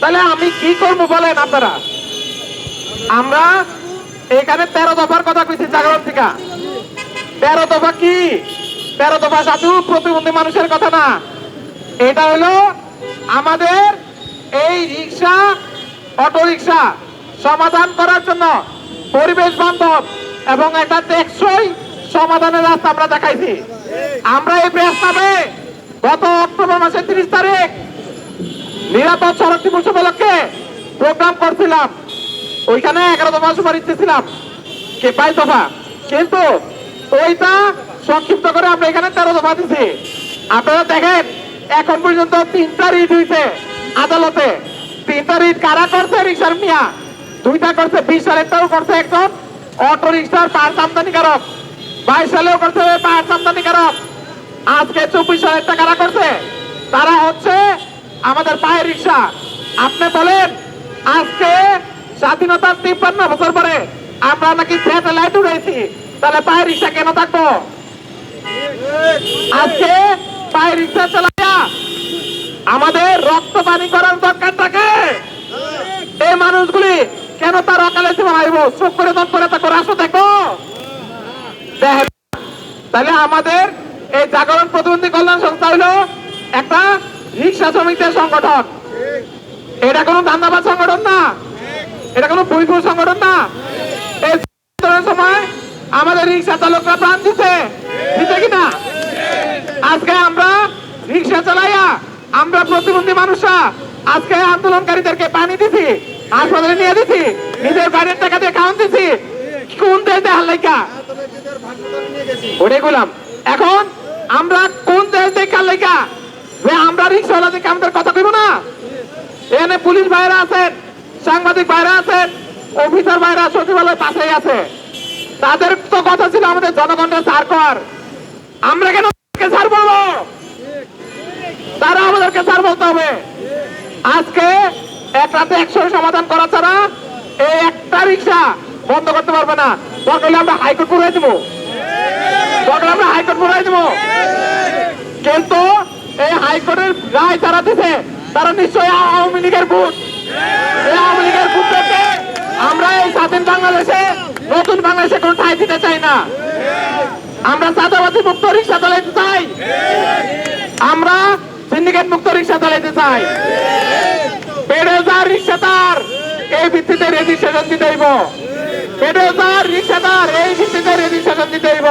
তাহলে আমি কি করব বলেন আপনারা? আমরা এখানে তেরো দফার কথা কইছি জাগরণ থেকে। তেরো দফা কি? তেরো দফা সাধু, প্রতিবন্ধী মানুষের কথা না। এটা হলো আমাদের এই রিক্সা অটো রিক্সা সমাধান করার জন্য পরিবেশ বান্ধব এবং এটা টেকসই সমাধানের রাস্তা আমরা দেখাইছি। আমরা এই প্রস্তাবে গত অক্টোবর মাসের তিরিশ তারিখ নিরাপদ সড়ক দিবস উপলক্ষে প্রোগ্রাম করছিলাম। ওইখানে এগারো দফা সুপারিশ দিয়েছিলাম কে বাইশ দফা। কিন্তু ওইটা সংক্ষিপ্ত করে আমরা এখানে তেরো দফা দিছি। আপনারা দেখেন, এখন পর্যন্ত তিনটা রিট হইছে আদালতে। তিনটা রিট কারা করছে? রিক্সার মিয়া। দুইটা করছে, বিশ সালেরটাও করছে একজন। অটো রিক্সার পার্স আমদানিকারক বাইশ সালেও করছে পার্স আমদানিকারক আজকে চব্বিশ সালেরটা কারা করছে? তারা হচ্ছে আমাদের পায়ের রিক্সা। আপনি বলেন, আজকে স্বাধীনতার তিপ্পান্ন বছর পরে আমরা নাকি স্যাটেলাইট উড়াইছি তাহলে পায়ের রিক্সা কেন থাকব? আজকে পায়ের রিক্সা চালাইয়া আমাদের রক্ত পানি করার দরকার থাকে। এই মানুষগুলি কেন তার অকালে জীবন চোখ করে দম করে তা করে আসো দেখো। তাহলে আমাদের এই জাগরণ প্রতিবন্ধী কল্যাণ রিক্সা শ্রমিকদের সংগঠন। এটা কোনো ধান্দাবাদ সংগঠন না। এটা কোনো বৈপুল সংগঠন না। সময় আমাদের রিক্সা চালকরা প্রাণ দিতে। দিতে কিনা আজকে আমরা রিক্সা চালাইয়া আমরা প্রতিবন্ধী মানুষরা আজকে আন্দোলনকারীদেরকে পানি দিছি, হাসপাতালে নিয়ে দিছি, নিজের বাড়ির টাকা দিয়ে খাওয়ান দিছি। কোন দেশ দেখার লাইকা ওটাই বললাম এখন আমরা কোন দেশ দেখার লাইকা যে আমরা রিক্সাওয়ালা দেখে আমাদের কথা কইব না। এখানে পুলিশ ভাইরা আছেন সাংবাদিক ভাইরা আছেন অফিসার ভাইরা, সচিবালয় পাশেই আছে। তাদের তো কথা ছিল আমাদের জনগণের সার কর আমরা কেন সার তারা আমাদেরকে সার বলতে হবে। আজকে এক রাতে একশো সমাধান করা ছাড়া এই একটা রিক্সা বন্ধ করতে পারবে না। দরকার আমরা হাইকোর্ট পুরাই দেবো। দরকার আমরা হাইকোর্ট পুরাই দেবো। কিন্তু এই হাইকোর্টের রায় যারা দিছে তারা নিশ্চয়ই আওয়ামী লীগের ভোট। এই আওয়ামী লীগের ভোট আমরা এই স্বাধীন বাংলাদেশে, নতুন বাংলাদেশে কোনো ঠাই দিতে চাই না। আমরা চাঁদাবাদী মুক্ত রিক্সা চালাইতে চাই। আমরা সিন্ডিকেট মুক্ত রিক্সা চালাইতে চাই। পেডেজার রিক্সাদার এই ভিত্তিতে রেজিস্ট্রেশন দিতে হইব। পেডেজার রিক্সাদার এই ভিত্তিতে রেজিস্ট্রেশন দিতে হইব।